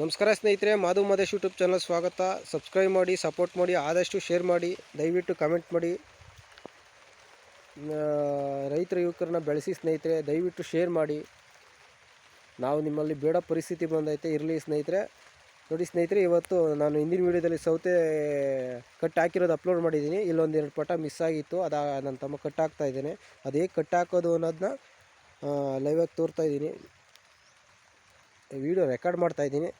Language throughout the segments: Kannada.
ನಮಸ್ಕಾರ ಸ್ನೇಹಿತರೆ ಮಾಧು ಮದೇಶ್ ಯೂಟ್ಯೂಬ್ ಚಾನಲ್ ಸ್ವಾಗತ. ಸಬ್ಸ್ಕ್ರೈಬ್ ಮಾಡಿ ಸಪೋರ್ಟ್ ಮಾಡಿ, ಆದಷ್ಟು ಶೇರ್ ಮಾಡಿ, ದಯವಿಟ್ಟು ಕಮೆಂಟ್ ಮಾಡಿ. ರೈತರ ಯುವಕರನ್ನ ಬೆಳೆಸಿ ಸ್ನೇಹಿತರೆ, ದಯವಿಟ್ಟು ಶೇರ್ ಮಾಡಿ. ನಾವು ನಿಮ್ಮಲ್ಲಿ ಬೇಡ ಪರಿಸ್ಥಿತಿ ಬಂದೈತೆ, ಇರಲಿ ಸ್ನೇಹಿತರೆ. ನೋಡಿ ಸ್ನೇಹಿತರೆ, ಇವತ್ತು ನಾನು ಹಿಂದಿನ ವೀಡಿಯೋದಲ್ಲಿ ಸೌತೆ ಕಟ್ ಹಾಕಿರೋದು ಅಪ್ಲೋಡ್ ಮಾಡಿದ್ದೀನಿ. ಇಲ್ಲೊಂದು ಎರಡು ಪಟ ಮಿಸ್ ಆಗಿತ್ತು, ಅದು ನನ್ನ ತಮ್ಮ ಕಟ್ ಹಾಕ್ತಾ ಇದ್ದೇನೆ. ಅದು ಹೇಗೆ ಕಟ್ ಹಾಕೋದು ಅನ್ನೋದನ್ನ ಲೈವಾಗಿ ತೋರ್ತಾ ಇದ್ದೀನಿ. ವಿಡಿಯೋ ರೆಕಾರ್ಡ್ ಮಾಡ್ತಾ ಇದ್ದೀನಿ.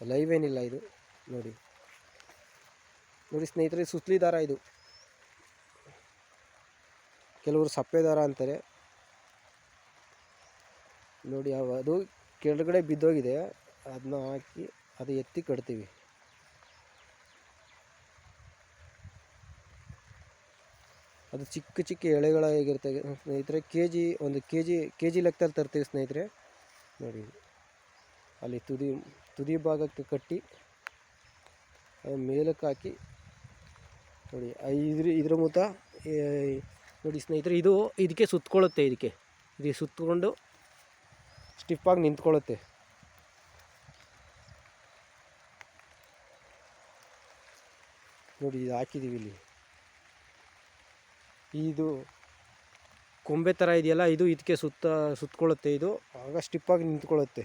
ಲೈವ್ ಏನಿಲ್ಲ ಇದು. ನೋಡಿ. ನೋಡಿ ಸ್ನೇಹಿತರೆ, ಸುತ್ತಲಿ ದಾರ ಇದು. ಕೆಲವರು ಸಪ್ಪೆ ದಾರ ಅಂತಾರೆ. ನೋಡಿ, ಅವ ಅದು ಕೆಳಗಡೆ ಬಿದ್ದೋಗಿದೆ. ಅದನ್ನ ಹಾಕಿ ಅದು ಎತ್ತಿ ಕಟ್ತೀವಿ. ಅದು ಚಿಕ್ಕ ಚಿಕ್ಕ ಎಳೆಗಳಾಗಿರ್ತವೆ ಸ್ನೇಹಿತರೆ. ಕೆ ಜಿ ಒಂದು ಕೆ ಜಿ ಕೆ ಜಿ ಲೆಕ್ಕದಲ್ಲಿ ತರ್ತೀವಿ ಸ್ನೇಹಿತರೆ. ನೋಡಿ. ಅಲ್ಲಿ ತುದಿ ತುದಿ ಭಾಗಕ್ಕೆ ಕಟ್ಟಿ ಮೇಲಕ್ಕೆ ಹಾಕಿ, ನೋಡಿ ಇದ್ರ ಇದ್ರ ಮೂತ ನೋಡಿ ಸ್ನೇಹಿತರೆ, ಇದು, ಇದಕ್ಕೆ ಸುತ್ತಕೊಳ್ಳುತ್ತೆ ಇದಕ್ಕೆ. ಇದು ಸುತ್ತಕೊಂಡು ಸ್ಟಿಫಾಗಿ ನಿಂತ್ಕೊಳ್ಳುತ್ತೆ. ನೋಡಿ, ಇದು ಹಾಕಿದ್ದೀವಿ ಇಲ್ಲಿ. ಇದು ಕೊಂಬೆ ಥರ ಇದೆಯಲ್ಲ, ಇದು ಇದಕ್ಕೆ ಸುತ್ತ, ಸುತ್ತಕೊಳ್ಳುತ್ತೆ, ಇದು. ಆಗ ಸ್ಟಿಪ್ಪಾಗಿ ನಿಂತ್ಕೊಳ್ಳುತ್ತೆ.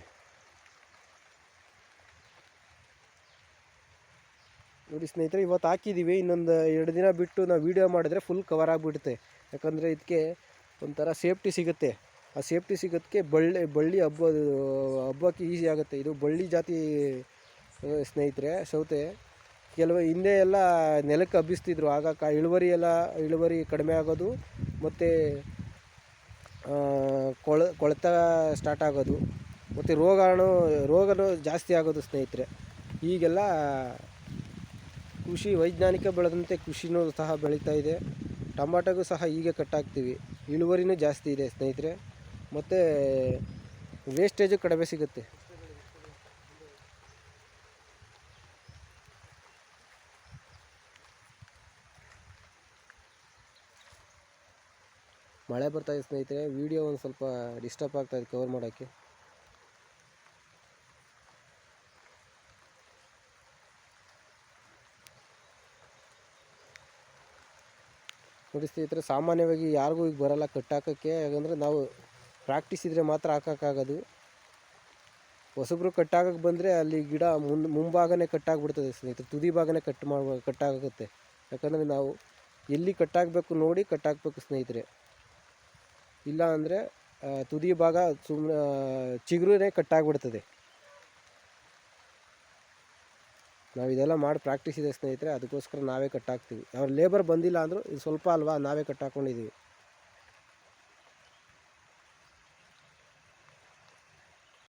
ನೋಡಿ ಸ್ನೇಹಿತರೆ, ಇವತ್ತು ಹಾಕಿದ್ದೀವಿ ಇನ್ನೊಂದು ಎರಡು ದಿನ ಬಿಟ್ಟು ನಾವು ವೀಡಿಯೋ ಮಾಡಿದ್ರೆ ಫುಲ್ ಕವರ್ ಆಗಿಬಿಡುತ್ತೆ. ಯಾಕಂದರೆ ಇದಕ್ಕೆ ಒಂಥರ ಸೇಫ್ಟಿ ಸಿಗುತ್ತೆ. ಆ ಸೇಫ್ಟಿ ಸಿಗೋದಕ್ಕೆ ಬಳ್ಳಿ ಬಳ್ಳಿ ಹಬ್ಬ, ಹಬ್ಬಕ್ಕೆ ಈಸಿ ಆಗುತ್ತೆ. ಇದು ಬಳ್ಳಿ ಜಾತಿ ಸ್ನೇಹಿತರೆ, ಸೌತೆ. ಕೆಲವು ಹಿಂದೆ ಎಲ್ಲ ನೆಲಕ್ಕೆ ಹಬ್ಬಿಸ್ತಿದ್ರು. ಆಗ ಕ, ಇಳುವರಿ ಎಲ್ಲ, ಇಳುವರಿ ಕಡಿಮೆ ಆಗೋದು, ಮತ್ತು ಕೊಳ, ಕೊಳೆತ ಸ್ಟಾರ್ಟ್ ಆಗೋದು, ಮತ್ತು ರೋಗಾಣು, ರೋಗನೂ ಜಾಸ್ತಿ ಆಗೋದು ಸ್ನೇಹಿತರೆ. ಈಗೆಲ್ಲ ಕೃಷಿ ವೈಜ್ಞಾನಿಕ ಬೆಳೆದಂತೆ ಕೃಷಿನೂ ಸಹ ಬೆಳೀತಾ ಇದೆ. ಟಮಾಟೋಗೂ ಸಹ ಹೀಗೆ ಕಟ್ಟಾಕ್ತೀವಿ ಇಳುವರಿನೂ ಜಾಸ್ತಿ ಇದೆ ಸ್ನೇಹಿತರೆ. ಮತ್ತು ವೇಸ್ಟೇಜು ಕಡಿಮೆ ಸಿಗುತ್ತೆ. ಮಳೆ ಬರ್ತಾ ಇದೆ ಸ್ನೇಹಿತರೆ. ವಿಡಿಯೋ ಒಂದು ಸ್ವಲ್ಪ ಡಿಸ್ಟರ್ಬ್ ಆಗ್ತಾಯಿದೆ ಕವರ್ ಮಾಡೋಕ್ಕೆ. ನೋಡಿ ಸ್ನೇಹಿತರೆ ಸಾಮಾನ್ಯವಾಗಿ ಯಾರಿಗೂ ಈಗ ಬರಲ್ಲ ಕಟ್ಟಾಕೋಕ್ಕೆ. ಯಾಕಂದರೆ ನಾವು ಪ್ರಾಕ್ಟೀಸ್ ಇದ್ದರೆ ಮಾತ್ರ ಹಾಕೋಕ್ಕಾಗೋದು ಹೊಸಬ್ರು ಕಟ್ಟಾಗಕ್ಕೆ ಬಂದರೆ ಅಲ್ಲಿ ಗಿಡ ಮುಂದೆ ಮುಂಭಾಗನೇ ಕಟ್ಟಾಗ್ಬಿಡ್ತದೆ ಸ್ನೇಹಿತರೆ. ತುದಿ ಭಾಗನೇ ಕಟ್ ಮಾಡುವ ಕಟ್ಟಾಗುತ್ತೆ. ಯಾಕಂದರೆ ನಾವು ಎಲ್ಲಿ ಕಟ್ಟಾಗಬೇಕು ನೋಡಿ ಕಟ್ಟಾಕಬೇಕು ಸ್ನೇಹಿತರೆ. ಇಲ್ಲ ಅಂದರೆ ತುದಿ ಭಾಗ ಸುಮ್ಮನೆ ಚಿಗುರೇ ಕಟ್ಟಾಗ್ಬಿಡ್ತದೆ. ನಾವು ಇದೆಲ್ಲ ಮಾಡಿ ಪ್ರಾಕ್ಟೀಸ್ ಇದೆ ಸ್ನೇಹಿತರೆ, ಅದಕ್ಕೋಸ್ಕರ ನಾವೇ ಕಟ್ಟಾಕ್ತೀವಿ. ಅವ್ರು ಲೇಬರ್ ಬಂದಿಲ್ಲ ಅಂದರೂ ಇದು ಸ್ವಲ್ಪ ಅಲ್ವಾ, ನಾವೇ ಕಟ್ಟಾಕೊಂಡಿದ್ದೀವಿ